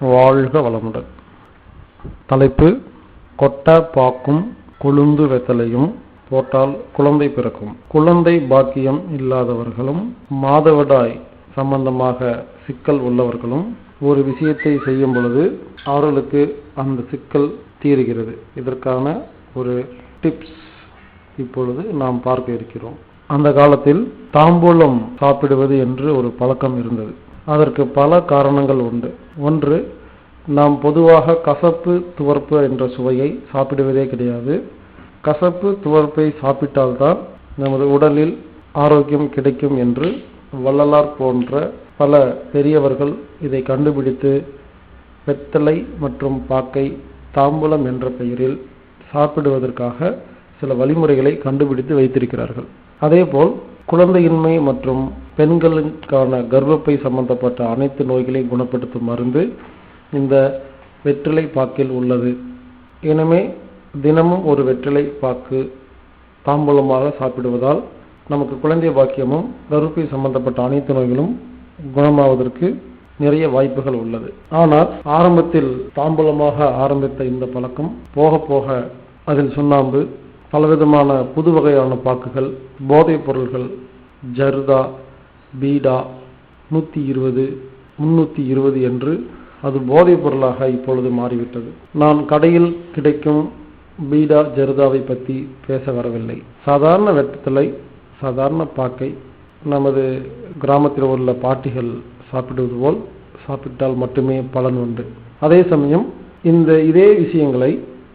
வாழ்க வளமுடன். தலைப்பு கொட்ட பாக்கும் கொழுந்து வெத்தலையும் போட்டால் குழந்தை பிறக்கும். குழந்தை பாக்கியம் இல்லாதவர்களும் மாதவிடாய் சம்பந்தமாக சிக்கல் உள்ளவர்களும் ஒரு விஷயத்தை செய்யும் பொழுது அவர்களுக்கு அந்த சிக்கல் தீருகிறது. இதற்கான ஒரு டிப்ஸ் இப்பொழுது நாம் பார்க்க இருக்கிறோம். அந்த காலத்தில் தாம்பூலம் சாப்பிடுவது என்று ஒரு பழக்கம் இருந்தது. அதற்கு பல காரணங்கள் உண்டு. ஒன்று நாம் பொதுவாக கசப்பு துவர்ப்பு என்ற சுவையை சாப்பிடுவதே கிடையாது. கசப்பு துவர்ப்பை சாப்பிட்டால்தான் நமது உடலில் ஆரோக்கியம் கிடைக்கும் என்று வள்ளலார் போன்ற பல பெரியவர்கள் இதை கண்டுபிடித்து வெத்தலை மற்றும் பாக்கை தாம்பூலம் என்ற பெயரில் சாப்பிடுவதற்காக சில வழிமுறைகளை கண்டுபிடித்து வைத்திருக்கிறார்கள். அதேபோல் குழந்தையின்மை மற்றும் பெண்களுக்கான கர்ப்பப்பை சம்பந்தப்பட்ட அனைத்து நோய்களையும் குணப்படுத்தும் மருந்து இந்த வெற்றிலை பாக்கில் உள்ளது. எனவே தினமும் ஒரு வெற்றிலை பாக்கு தாம்பூலமாக சாப்பிடுவதால் நமக்கு குழந்தை பாக்கியமும் கருப்பை சம்பந்தப்பட்ட அனைத்து நோய்களும் குணமாவதற்கு நிறைய வாய்ப்புகள் உள்ளது. ஆனால் ஆரம்பத்தில் தாம்பூலமாக ஆரம்பித்த இந்த பழக்கம் போக போக அதில் சுண்ணாம்பு பலவிதமான புது வகையான பாக்குகள் போதைப் பொருள்கள் ஜர்தா பீடா நூற்றி இருபது முந்நூற்றி இருபது என்று அது போதைப் பொருளாக இப்பொழுது மாறிவிட்டது. நான் கடையில் கிடைக்கும் பீடா ஜர்தாவை பற்றி பேச வரவில்லை. சாதாரண வெட்டத்தலை சாதாரண பாக்கை நமது கிராமத்தில் உள்ள பாட்டிகள் சாப்பிடுவது போல் சாப்பிட்டால் மட்டுமே பலன் உண்டு. அதே சமயம் இந்த இதே விஷயங்களை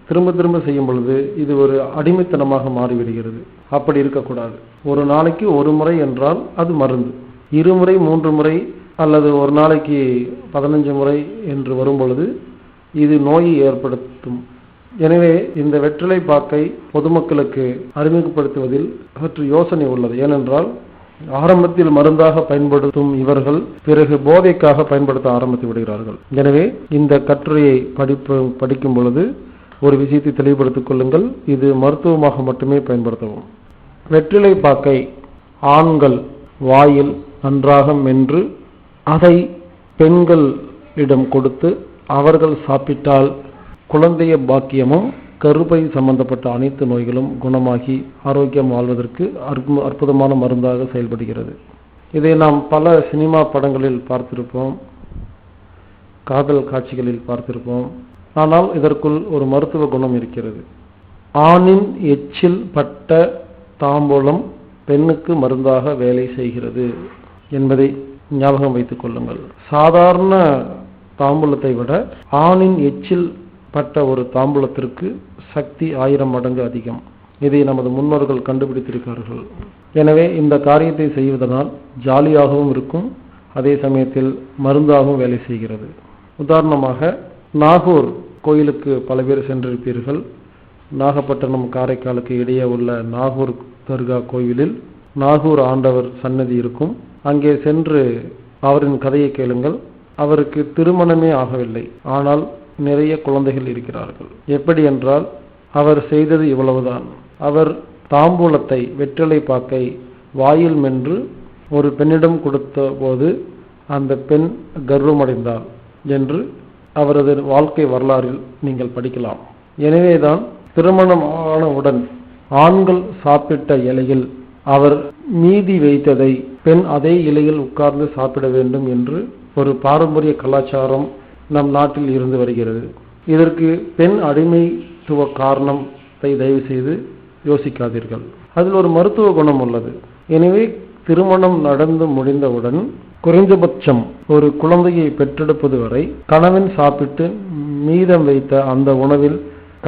திரும்ப திரும்ப செய்யும் பொழுது இது ஒரு அடிமைத்தனமாக மாறிவிடுகிறது. அப்படி இருக்கக்கூடாது. ஒரு நாளைக்கு ஒரு முறை என்றால் அது மருந்து. இருமுறை மூன்று முறை அல்லது ஒரு நாளைக்கு பதினஞ்சு முறை என்று வரும் பொழுது இது நோயை ஏற்படுத்தும். எனவே இந்த வெற்றிலை பாக்கை பொதுமக்களுக்கு அறிமுகப்படுத்துவதில் சற்று யோசனை உள்ளது. ஏனென்றால் ஆரம்பத்தில் மருந்தாக பயன்படுத்தும் இவர்கள் பிறகு போதைக்காக பயன்படுத்த ஆரம்பித்து விடுகிறார்கள். எனவே இந்த கட்டுரையை படிப்பு படிக்கும் பொழுது ஒரு விஷயத்தை தெளிவுபடுத்திக் கொள்ளுங்கள். இது மருத்துவமாக மட்டுமே பயன்படுத்தவும். வெற்றிலை பாக்கை ஆண்கள் வாயில் நன்றாக மென்று அதை பெண்களிடம் கொடுத்து அவர்கள் சாப்பிட்டால் குழந்தைய பாக்கியமும் கருப்பை சம்பந்தப்பட்ட அனைத்து நோய்களும் குணமாகி ஆரோக்கியம் வாழ்வதற்கு அற்புதமான மருந்தாக செயல்படுகிறது. இதை நாம் பல சினிமா படங்களில் பார்த்திருப்போம். காதல் காட்சிகளில் பார்த்திருப்போம். ஆனால் இதற்குள் ஒரு மருத்துவ குணம் இருக்கிறது. ஆணின் எச்சில் பட்ட தாம்பூலம் பெண்ணுக்கு மருந்தாக வேலை செய்கிறது என்பதை ஞாபகம் வைத்துக் கொள்ளுங்கள். சாதாரண தாம்பூலத்தை விட ஆணின் எச்சில் பட்ட ஒரு தாம்பூலத்திற்கு சக்தி ஆயிரம் மடங்கு அதிகம். இதை நமது முன்னோர்கள் கண்டுபிடித்திருக்கிறார்கள். எனவே இந்த காரியத்தை செய்வதனால் ஜாலியாகவும் இருக்கும். அதே சமயத்தில் மருந்தாகவும் வேலை செய்கிறது. உதாரணமாக நாகூர் கோயிலுக்கு பல பேர் சென்றிருப்பீர்கள். நாகப்பட்டினம் காரைக்காலுக்கு இடையே உள்ள நாகூர் தர்கா கோவிலில் நாகூர் ஆண்டவர் சன்னதி இருக்கும். அங்கே சென்று அவரின் கதையை கேளுங்கள். அவருக்கு திருமணமே ஆகவில்லை. ஆனால் நிறைய குழந்தைகள் இருக்கிறார்கள். எப்படி என்றால் அவர் செய்தது இவ்வளவுதான். அவர் தாம்பூலத்தை வெற்றிலை பாக்கை வாயில் மென்று ஒரு பெண்ணிடம் கொடுத்த போது அந்த பெண் கர்வமடைந்தாள் என்று அவரது வாழ்க்கை வரலாறில் நீங்கள் படிக்கலாம். எனவேதான் திருமணம் ஆனவுடன் ஆண்கள் சாப்பிட்ட இலையில் அவர் மீதி வைத்ததை பெண் அதே இலையில் உட்கார்ந்து சாப்பிட வேண்டும் என்று ஒரு பாரம்பரிய கலாச்சாரம் நம் நாட்டில் இருந்து வருகிறது. இதற்கு பெண் அடிமைத்துவ காரணத்தை தயவு செய்து யோசிக்காதீர்கள். அதில் ஒரு மருத்துவ குணம் உள்ளது. எனவே திருமணம் நடந்து முடிந்தவுடன் குறைந்தபட்சம் ஒரு குழந்தையை பெற்றெடுப்பது வரை கணவன் சாப்பிட்டு மீதம் வைத்த அந்த உணவில்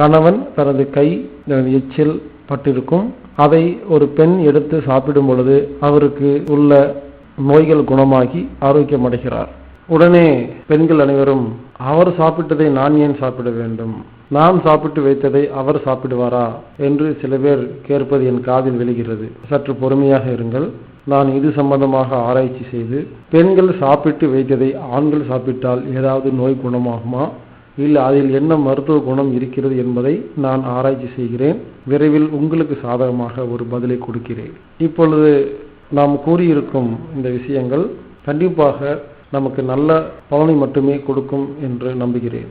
கணவன் தனது கை தனது எச்சில் பட்டிருக்கும். அதை ஒரு பெண் எடுத்து சாப்பிடும் பொழுது அவருக்கு உள்ள நோய்கள் குணமாகி ஆரோக்கியம் அடைகிறார் உடனே பெண்கள் அனைவரும் அவர் சாப்பிட்டதை நான் ஏன் சாப்பிட வேண்டும்? நான் சாப்பிட்டு வைத்ததை அவர் சாப்பிடுவாரா? என்று சில பேர் கேட்பது என் காதில் விழுகிறது. சற்று பொறுமையாக இருங்கள். நான் இது சம்பந்தமாக ஆராய்ச்சி செய்து பெண்கள் சாப்பிட்டு வைத்ததை ஆண்கள் சாப்பிட்டால் ஏதாவது நோய் குணமாகுமா? இல்லை அதில் என்ன மருத்துவ குணம் இருக்கிறது என்பதை நான் ஆராய்ச்சி செய்கிறேன். விரைவில் உங்களுக்கு சாதகமாக ஒரு பதிலை கொடுக்கிறேன். இப்பொழுது நாம் கூறியிருக்கும் இந்த விஷயங்கள் கண்டிப்பாக நமக்கு நல்ல பலனை மட்டுமே கொடுக்கும் என்று நம்புகிறேன்.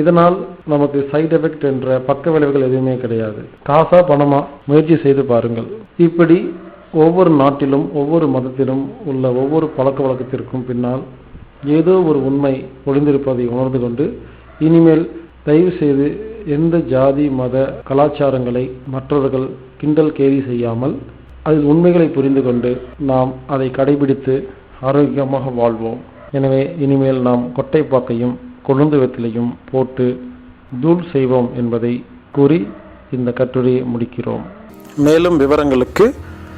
இதனால் நமக்கு சைட் எஃபெக்ட் என்ற பக்க விளைவுகள் எதுவுமே கிடையாது. காசா பணமா முயற்சி செய்து பாருங்கள். இப்படி ஒவ்வொரு நாட்டிலும் ஒவ்வொரு மதத்திலும் உள்ள ஒவ்வொரு பழக்க வழக்கத்திற்கும் பின்னால் ஏதோ ஒரு உண்மை ஒளிந்திருப்பதை உணர்ந்து கொண்டு இனிமேல் தயவு செய்து எந்த ஜாதி மத கலாச்சாரங்களை மற்றவர்கள் கிண்டல் கேலி செய்யாமல் அதில் உண்மைகளை புரிந்து கொண்டு நாம் அதை கடைபிடித்து ஆரோக்கியமாக வாழ்வோம். எனவே இனிமேல் நாம் கொட்டைப்பாக்கையும் கொழுந்து வெத்திலையும் போட்டு தூள் செய்வோம் என்பதை கூறி இந்த கட்டுரையை முடிக்கிறோம். மேலும் விவரங்களுக்கு